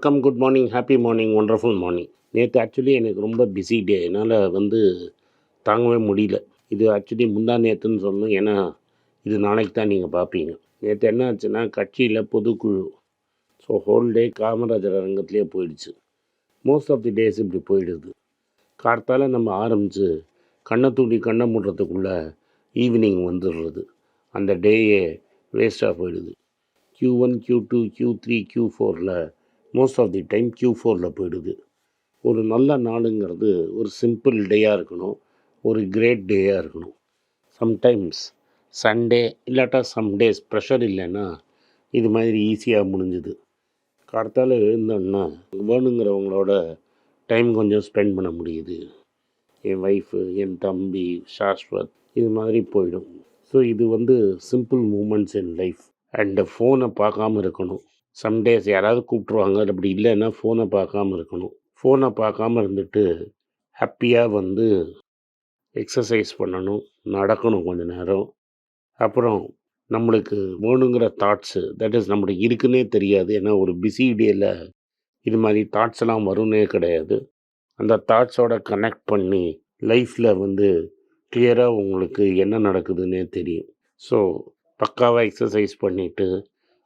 வணக்கம் good morning happy morning wonderful morning நேற்று actually எனக்கு ரொம்ப பிஸி டே என்னால் வந்து தாங்கவே முடியல. இது ஆக்சுவலி முந்தா நேற்றுன்னு சொல்லணும் ஏன்னா இது நாளைக்கு தான் நீங்கள் பார்ப்பீங்க நேற்று என்ன ஆச்சுன்னா கட்சியில் பொதுக்குழு ஸோ ஹோல் டே காமராஜர் அரங்கத்திலே போயிடுச்சு. மோஸ்ட் ஆஃப் தி டேஸ் இப்படி போயிடுது. கார்த்தால் நம்ம ஆரம்பித்து கண்ணை தூண்டி கண்ணை மூடுறதுக்குள்ளே ஈவினிங் வந்துடுறது. அந்த டேயே வேஸ்ட்டாக போயிடுது. Q one Q two Q three Q ஃபோரில் most of the time Q ஃபோரில் போயிடுது. ஒரு நல்ல நாளுங்கிறது ஒரு சிம்பிள் டேயாக இருக்கணும். ஒரு கிரேட் டேயாக இருக்கணும். சம்டைம்ஸ் சண்டே இல்லாட்டா சம் டேஸ் ப்ரெஷர் இல்லைன்னா இது மாதிரி ஈஸியாக முடிஞ்சுது. கார்த்தால எழுந்தோன்னா வேணுங்கிறவங்களோட டைம் கொஞ்சம் ஸ்பெண்ட் பண்ண முடியுது. என் ஒய்ஃபு என் தம்பி சாஸ்வத் இது மாதிரி போயிடும். ஸோ இது வந்து simple moments in life and ஃபோனை பார்க்காம இருக்கணும். சம்டேஸ் யாராவது கூப்பிட்ருவாங்க அப்படி இல்லைன்னா ஃபோனை பார்க்காம இருக்கணும். ஃபோனை பார்க்காம இருந்துட்டு ஹாப்பியாக வந்து எக்ஸசைஸ் பண்ணணும். நடக்கணும் கொஞ்ச நேரம். அப்புறம் நம்மளுக்கு வேணுங்கிற தாட்ஸு தட் இஸ் நம்மளுக்கு இருக்குன்னே தெரியாது. ஏன்னா ஒரு பிஸி டேயில் இது மாதிரி தாட்ஸ் எல்லாம் வரும்னே கிடையாது. அந்த தாட்ஸோட கனெக்ட் பண்ணி லைஃப்பில் வந்து கிளியராக உங்களுக்கு என்ன நடக்குதுன்னே தெரியும். ஸோ பக்காவாக எக்ஸசைஸ் பண்ணிவிட்டு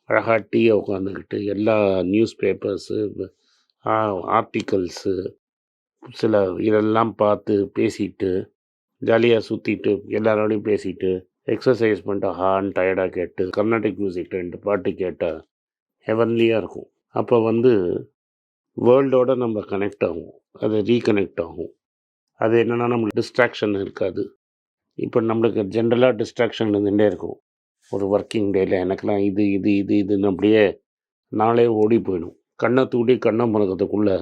அழகாக டீயை உட்காந்துக்கிட்டு எல்லா நியூஸ் பேப்பர்ஸு ஆர்டிகல்ஸு சில இதெல்லாம் பார்த்து பேசிட்டு ஜாலியாக சுற்றிட்டு எல்லாரோடையும் பேசிட்டு எக்ஸசைஸ் பண்ணிட்டு ஹான் டயர்டாக கேட்டு கர்நாடிக் மியூசிக் ரெண்டு பாட்டு கேட்டால் ஹெவன்லியாக இருக்கும். அப்போ வந்து வேர்ல்டோட நம்ம கனெக்ட் ஆகும். அது ரீகனெக்ட் ஆகும். அது என்னென்னா நம்மளுக்கு டிஸ்ட்ராக்ஷன் இருக்காது. இப்போ நம்மளுக்கு ஜென்ரலாக டிஸ்ட்ராக்ஷன் இருந்துகிட்டே இருக்கும். ஒரு ஒர்க்கிங் டேயில் எனக்கெல்லாம் இது இது இது இதுன்னு அப்படியே நாளே ஓடி போயிடும். கண்ணை தூடி கண்ணை முறக்கிறதுக்குள்ளே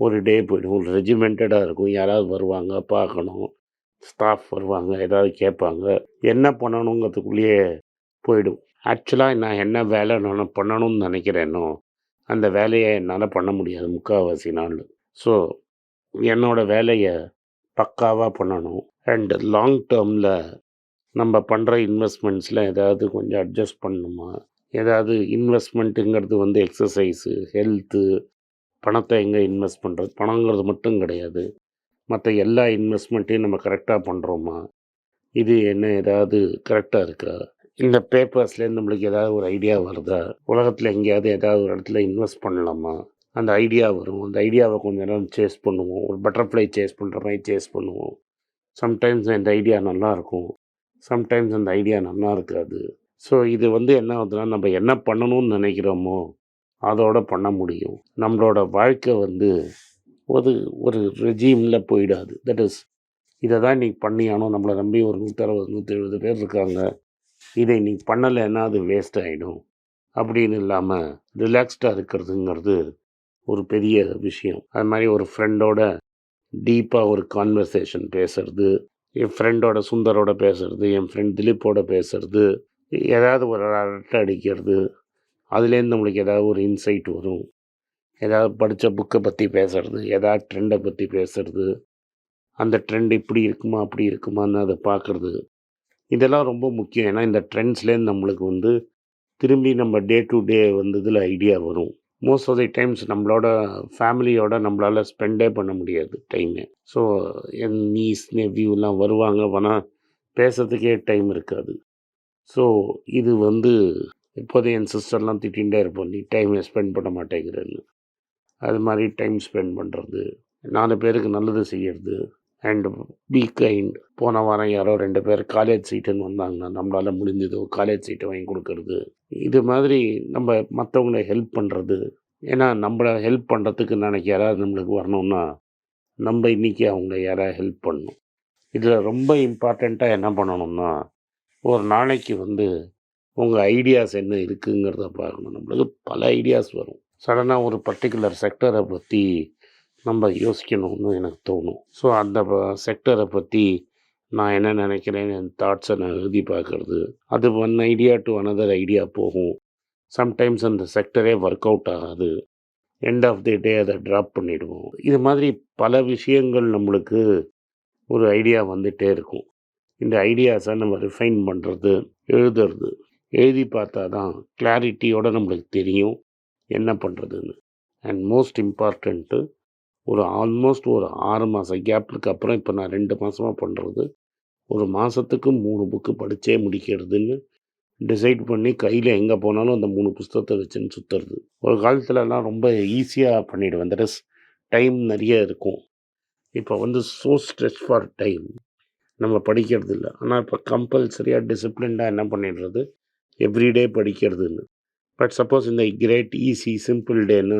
ஒரு டே போயிடும். ஒரு ரெஜிமெண்டடாக இருக்கும். யாராவது வருவாங்க பார்க்கணும். ஸ்டாஃப் வருவாங்க ஏதாவது கேட்பாங்க. என்ன பண்ணணுங்கிறதுக்குள்ளேயே போயிடும். ஆக்சுவலாக நான் என்ன வேலை நான் பண்ணணும்னு நினைக்கிறேனோ அந்த வேலையை என்னால் பண்ண முடியாது முக்கால்வாசி நாள். ஸோ என்னோடய வேலையை பக்காவாக பண்ணணும். அண்ட் லாங் டேர்மில் நம்ம பண்ணுற இன்வெஸ்ட்மெண்ட்ஸில் ஏதாவது கொஞ்சம் அட்ஜஸ்ட் பண்ணணுமா ஏதாவது இன்வெஸ்ட்மெண்ட்டுங்கிறது வந்து எக்ஸசைஸு ஹெல்த்து பணத்தை எங்கே இன்வெஸ்ட் பண்ணுறது பணங்கிறது மட்டும் கிடையாது. மற்ற எல்லா இன்வெஸ்ட்மெண்ட்டையும் நம்ம கரெக்டாக பண்ணுறோமா இது என்ன ஏதாவது கரெக்டாக இருக்கா? இந்த பேப்பர்ஸ்லேருந்து நம்மளுக்கு ஏதாவது ஒரு ஐடியா வருதா? உலகத்தில் எங்கேயாவது ஏதாவது ஒரு இடத்துல இன்வெஸ்ட் பண்ணலாமா? அந்த ஐடியா வரும். அந்த ஐடியாவை கொஞ்ச நேரம் சேஸ் பண்ணுவோம். ஒரு பட்டர்ஃப்ளை சேஸ் பண்ணுற மாதிரி சேஸ் பண்ணுவோம். சம்டைம்ஸ் இந்த ஐடியா நல்லாயிருக்கும் சம்டைம்ஸ் அந்த ஐடியா நல்லா இருக்காது. ஸோ இது வந்து என்ன ஆகுதுன்னா நம்ம என்ன பண்ணணும்னு நினைக்கிறோமோ அதோட பண்ண முடியும். நம்மளோட வாழ்க்கை வந்து ஒரு ஒரு ரெஜீமில் போயிடாது. தட் இஸ் இதை தான் இன்றைக்கி பண்ணியானோ நம்மளை நம்பி ஒரு நூற்றறுபது நூற்றி எழுபது பேர் இருக்காங்க. இதை இன்றைக்கி பண்ணலைன்னா அது வேஸ்ட் ஆகிடும் அப்படின்னு இல்லாமல் ரிலாக்ஸ்டாக இருக்கிறதுங்கிறது ஒரு பெரிய விஷயம். அது மாதிரி ஒரு ஃப்ரெண்டோட டீப்பாக ஒரு கான்வர்சேஷன் பேசுறது என் ஃப்ரெண்டோட சுந்தரோட பேசுறது என் ஃப்ரெண்ட் திலீப்போட பேசுறது ஏதாவது ஒரு அரட்டை அடிக்கிறது அதுலேருந்து நம்மளுக்கு ஏதாவது ஒரு இன்சைட் வரும். ஏதாவது படித்த புக்கை பற்றி பேசுறது ஏதாவது ட்ரெண்டை பற்றி பேசுறது அந்த ட்ரெண்ட் இப்படி இருக்குமா அப்படி இருக்குமான்னு அதை பார்க்குறது. இதெல்லாம் ரொம்ப முக்கியம். ஏன்னா இந்த ட்ரெண்ட்ஸ்லேருந்து நம்மளுக்கு வந்து திரும்பி நம்ம டே டு டே வந்ததில் ஐடியா வரும். மோஸ்ட் ஆஃப் தி டைம்ஸ் நம்மளோட ஃபேமிலியோட நம்மளால் ஸ்பெண்டே பண்ண முடியாது டைமே ஸோ என் நீஸ் நெவ்யூலாம் வருவாங்க. ஆனால் பேசுறதுக்கே டைம் இருக்காது. ஸோ இது வந்து இப்போதைய என் சிஸ்டர்லாம் திட்டிகிட்டே இருப்போம். நீ டைமை ஸ்பெண்ட் பண்ண மாட்டேங்கிறேன்னு. அது மாதிரி டைம் ஸ்பெண்ட் பண்ணுறது நாலு பேருக்கு நல்லது செய்யறது. அண்ட் பி கைண்ட் போன வாரம் யாரோ ரெண்டு பேர் காலேஜ் சீட்டுன்னு வந்தாங்கன்னா நம்மளால் முடிஞ்சதோ காலேஜ் சீட்டை வாங்கி கொடுக்கறது. இது மாதிரி நம்ம மற்றவங்களை ஹெல்ப் பண்ணுறது ஏன்னா நம்மளை ஹெல்ப் பண்ணுறதுக்கு நாளைக்கு யாராவது நம்மளுக்கு வரணும்னா நம்ம இன்றைக்கி அவங்கள யாராவது ஹெல்ப் பண்ணணும் இதில் ரொம்ப இம்பார்ட்டண்ட்டாக என்ன பண்ணணும்னா ஒரு நாளைக்கு வந்து உங்கள் ஐடியாஸ் என்ன இருக்குங்கிறத பார்க்கணும் நம்மளுக்கு பல ஐடியாஸ் வரும். சடனாக ஒரு பர்டிகுலர் செக்டரை பற்றி நம்ம யோசிக்கணும்னு எனக்கு தோணும். ஸோ அந்த செக்டரை பற்றி நான் என்ன நினைக்கிறேன் என் தாட்ஸை நான் எழுதி பார்க்குறது. அது one idea to another idea போகும். சம்டைம்ஸ் அந்த செக்டரே ஒர்க் அவுட் ஆகாது. எண்ட் ஆஃப் தி டே அதை ட்ராப் பண்ணிவிடுவோம் இது மாதிரி பல விஷயங்கள் நம்மளுக்கு ஒரு ஐடியா வந்துகிட்டே இருக்கும். இந்த ஐடியாஸை நம்ம ரிஃபைன் பண்ணுறது எழுதுறது எழுதி பார்த்தா தான் கிளாரிட்டியோடு நம்மளுக்கு தெரியும் என்ன பண்ணுறதுன்னு அண்ட் மோஸ்ட் இம்பார்ட்டண்ட்டு ஒரு ஆல்மோஸ்ட் ஒரு ஆறு மாதம் கேப்புக்கு அப்புறம் இப்போ நான் ரெண்டு மாதமாக பண்ணுறது ஒரு மாதத்துக்கு மூணு புக்கு படித்தே முடிக்கிறதுன்னு டிசைட் பண்ணி கையில் எங்கே போனாலும் அந்த மூணு புஸ்தகத்தை வச்சுன்னு சுற்றுறது ஒரு காலத்துலலாம் ரொம்ப ஈஸியாக பண்ணிவிடுவேன் தட் இஸ் டைம் நிறைய இருக்கும். இப்போ வந்து ஸோ ஸ்ட்ரெஸ் ஃபார் டைம் நம்ம படிக்கிறது இல்லை. ஆனால் இப்போ கம்பல்சரியாக டிசிப்ளின்டாக என்ன பண்ணிடுறது? எவ்ரிடே படிக்கிறதுன்னு. பட் சப்போஸ் இந்த கிரேட் ஈஸி சிம்பிள் டேன்னு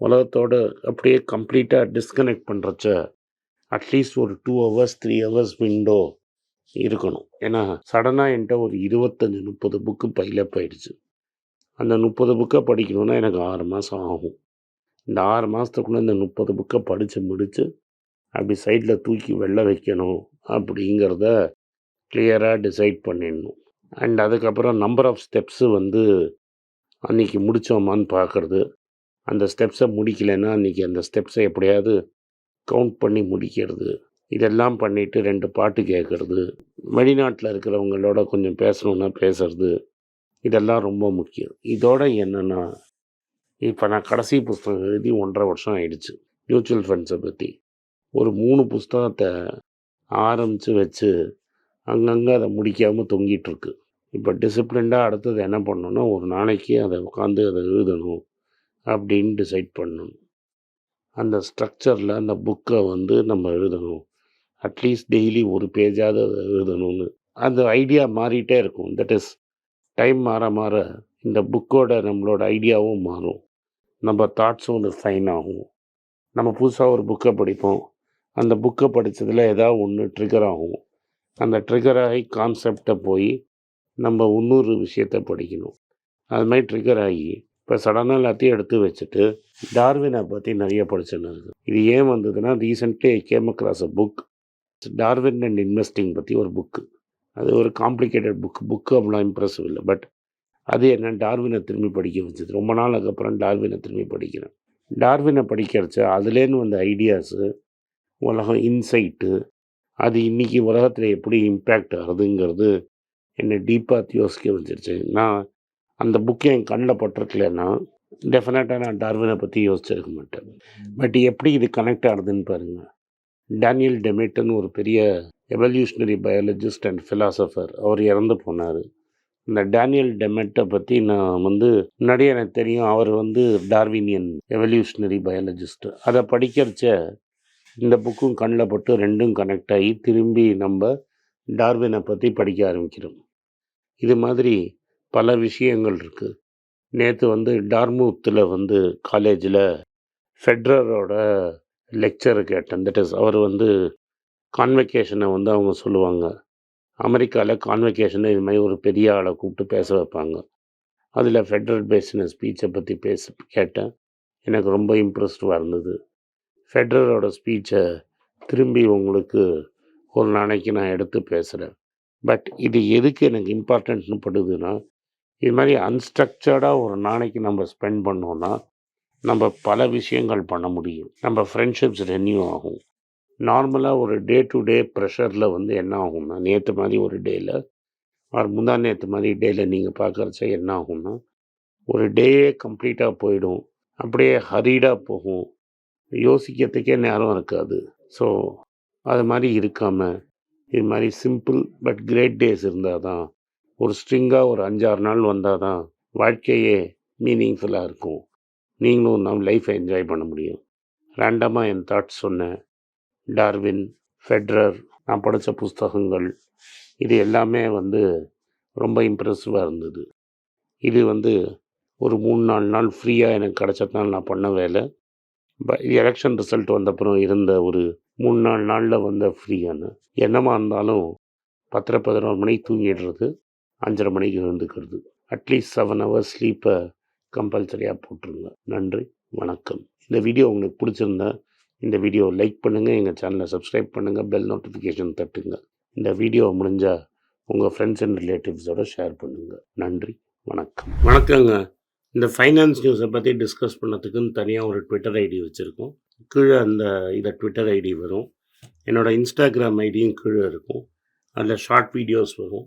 உலகத்தோட அப்படியே கம்ப்ளீட்டாக டிஸ்கனெக்ட் பண்ணுறச்ச அட்லீஸ்ட் ஒரு two hours three hours window இருக்கணும். ஏன்னா சடனாக என்கிட்ட ஒரு இருபத்தஞ்சி முப்பது புக்கு பைலப் போயிடுச்சு அந்த முப்பது புக்கை படிக்கணுன்னா எனக்கு ஆறு மாதம் ஆகும். இந்த ஆறு மாதத்துக்குள்ளே இந்த முப்பது புக்கை படித்து முடித்து அப்படி சைடில் தூக்கி வெளில வைக்கணும் அப்படிங்கிறத கிளியராக டிசைட் பண்ணிடணும். அண்ட் அதுக்கப்புறம் நம்பர் ஆஃப் ஸ்டெப்ஸு வந்து அன்றைக்கி முடித்தோமான்னு பார்க்குறது அந்த ஸ்டெப்ஸை முடிக்கலைன்னா அன்றைக்கி அந்த ஸ்டெப்ஸை எப்படியாவது கவுண்ட் பண்ணி முடிக்கிறது. இதெல்லாம் பண்ணிவிட்டு ரெண்டு பாட்டு கேட்குறது வெளிநாட்டில் இருக்கிறவங்களோட கொஞ்சம் பேசணுன்னா பேசுறது இதெல்லாம் ரொம்ப முக்கியம். இதோட என்னென்னா இப்போ நான் கடைசி புஸ்தகம் எழுதி ஒன்றரை வருஷம் ஆயிடுச்சு. மியூச்சுவல் ஃபண்ட்ஸை பற்றி ஒரு மூணு புஸ்தகத்தை ஆரம்பித்து வச்சு அங்கங்கே அதை முடிக்காமல் தொங்கிட்டுருக்கு. இப்போ டிசிப்ளின்டாக அடுத்தது என்ன பண்ணணும்னா ஒரு நாளைக்கு அதை உட்காந்து அதை எழுதணும் அப்படின்னு டிசைட் பண்ணணும். அந்த ஸ்ட்ரக்சரில் அந்த புக்கை வந்து நம்ம எழுதணும். அட்லீஸ்ட் டெய்லி ஒரு பேஜாவது எழுதணும்னு. அந்த ஐடியா மாறிட்டே இருக்கும். தட் இஸ் டைம் மாற மாற இந்த புக்கோட நம்மளோட ஐடியாவும் மாறும். நம்ம தாட்ஸும் ரிஃபைன் ஆகும். நம்ம புதுசாக ஒரு புக்கை படிப்போம். அந்த புக்கை படித்ததில் ஏதாவது ஒன்று ட்ரிகர் ஆகும். அந்த ட்ரிகர் ஆகி கான்செப்டை போய் நம்ம இன்னொரு விஷயத்தை படிக்கணும். அது மாதிரி ட்ரிகர் ஆகி இப்போ சடனாக எல்லாத்தையும் எடுத்து வச்சுட்டு டார்வினை பற்றி நிறைய படிச்சேன்னு இது ஏன் வந்ததுன்னா recently I came across a book Darwin and investing பற்றி ஒரு புக்கு அது ஒரு காம்ப்ளிகேட்டட் புக் புக்கு அவ்வளோ இம்ப்ரெசிவ் இல்லை. பட் அது என்ன? டார்வினை திரும்பி படிக்க வச்சது. ரொம்ப நாளுக்கு அப்புறம் டார்வினை திரும்பி படிக்கிறேன். டார்வினை படிக்கிறச்ச அதுலேருந்து வந்த ஐடியாஸு உலகம் இன்சைட்டு அது இன்றைக்கி உலகத்தில் எப்படி இம்பேக்ட் ஆகுதுங்கிறது என்னை டீப்பாக யோசிக்க வச்சிருச்சு. நான் அந்த புக்கு என் கண்ணில் பட்டிருக்கலன்னா டெஃபினட்டாக நான் டார்வினை பற்றி யோசிச்சிருக்க மாட்டேன். பட் எப்படி இது கனெக்ட் ஆகுதுன்னு பாருங்கள் டேனியல் டெமேட்டன் ஒரு பெரிய எவல்யூஷனரி பயாலஜிஸ்ட் அண்ட் ஃபிலாசபர் அவர் இறந்து போனார். இந்த டேனியல் டெமெட்டை பற்றி நான் வந்து முன்னாடியே எனக்கு தெரியும் அவர் வந்து டார்வினியன் எவல்யூஷனரி பயாலஜிஸ்ட். அதை படிக்கிறச்ச இந்த புக்கும் கண்ணில் பட்டு ரெண்டும் கனெக்ட் ஆகி திரும்பி நம்ம டார்வினை பற்றி படிக்க ஆரம்பிக்கிறோம். இது மாதிரி பல விஷயங்கள் இருக்குது நேற்று வந்து டார்மூத்தில் வந்து காலேஜில் ஃபெட்ரரோட லெக்சர் கேட்டேன். தட் இஸ் அவர் வந்து கான்வெகேஷனை வந்து அவங்க சொல்லுவாங்க. அமெரிக்காவில் கான்வெகேஷனை இது மாதிரி ஒரு பெரிய ஆளை கூப்பிட்டு பேச வைப்பாங்க. அதில் ஃபெட்ரல் பேசின ஸ்பீச்சை பற்றி பேச கேட்டேன். எனக்கு ரொம்ப இம்ப்ரெஸ்டுவாக இருந்தது. ஃபெட்ரரோட ஸ்பீச்சை திரும்பி உங்களுக்கு ஒரு நாளைக்கு நான் எடுத்து பேசுகிறேன் பட் இது எதுக்கு எனக்கு இம்பார்ட்டன்ட்னு படுதுன்னா இது மாதிரி அன்ஸ்ட்ரக்சர்டாக ஒரு நாளைக்கு நம்ம ஸ்பெண்ட் பண்ணோன்னா நம்ம பல விஷயங்கள் பண்ண முடியும். நம்ம ஃப்ரெண்ட்ஷிப்ஸ் ரெனியூ ஆகும். நார்மலாக ஒரு டே டு டே ப்ரெஷரில் வந்து என்ன ஆகும்னா நேற்று மாதிரி ஒரு டேயில் ஆர் முந்தா நேற்று மாதிரி டேயில் நீங்கள் பார்க்குறச்ச என்ன ஆகும்னா ஒரு டேயே கம்ப்ளீட்டாக போயிடும். அப்படியே ஹரீடாக போகும். யோசிக்கிறதுக்கே நேரம் இருக்காது. ஸோ அது மாதிரி இருக்காமல் இது மாதிரி சிம்பிள் பட் கிரேட் டேஸ் இருந்தால் தான் ஒரு ஸ்ட்ரிங்காக ஒரு அஞ்சாறு நாள் வந்தால் தான் வாழ்க்கையே மீனிங்ஃபுல்லாக இருக்கும். நீங்களும் நம்ம லைஃப்பை என்ஜாய் பண்ண முடியும். ரேண்டமாக என் தாட்ஸ் சொன்னேன் டார்வின் ஃபெட்ரர் நான் படித்த புஸ்தகங்கள் இது எல்லாமே வந்து ரொம்ப இம்ப்ரெசிவாக இருந்தது. இது வந்து ஒரு மூணு நாலு நாள் ஃப்ரீயாக எனக்கு கிடச்சதுனால நான் பண்ண வேலை. ப எலெக்ஷன் ரிசல்ட் வந்தப்புறம் இருந்த ஒரு மூணு நாலு நாளில் வந்த ஃப்ரீயான என்னமா இருந்தாலும் பத்தரை பதினோரு மணிக்கு தூங்கிடுறது அஞ்சரை மணிக்கு எழுந்துக்கிறது. அட்லீஸ்ட் செவன் ஹவர்ஸ் ஸ்லீப்பை கம்பல்சரியாக போட்டுருங்க. நன்றி வணக்கம். இந்த வீடியோ உங்களுக்கு பிடிச்சிருந்தா இந்த வீடியோ லைக் பண்ணுங்கள் எங்கள் சேனலை சப்ஸ்கிரைப் பண்ணுங்கள் பெல் நோட்டிஃபிகேஷன் தட்டுங்க. இந்த வீடியோ முடிஞ்சால் உங்கள் ஃப்ரெண்ட்ஸ் அண்ட் ரிலேட்டிவ்ஸோட ஷேர் பண்ணுங்கள் நன்றி வணக்கம். வணக்கங்க. இந்த ஃபைனான்ஸ் நியூஸை பற்றி டிஸ்கஸ் பண்ணதுக்குன்னு தனியாக ஒரு ட்விட்டர் ஐடி வச்சுருக்கோம். கீழே அந்த இதை ட்விட்டர் ஐடி வரும். என்னோடய இன்ஸ்டாகிராம் ஐடியும் கீழே இருக்கும். அதில் ஷார்ட் வீடியோஸ் வரும்.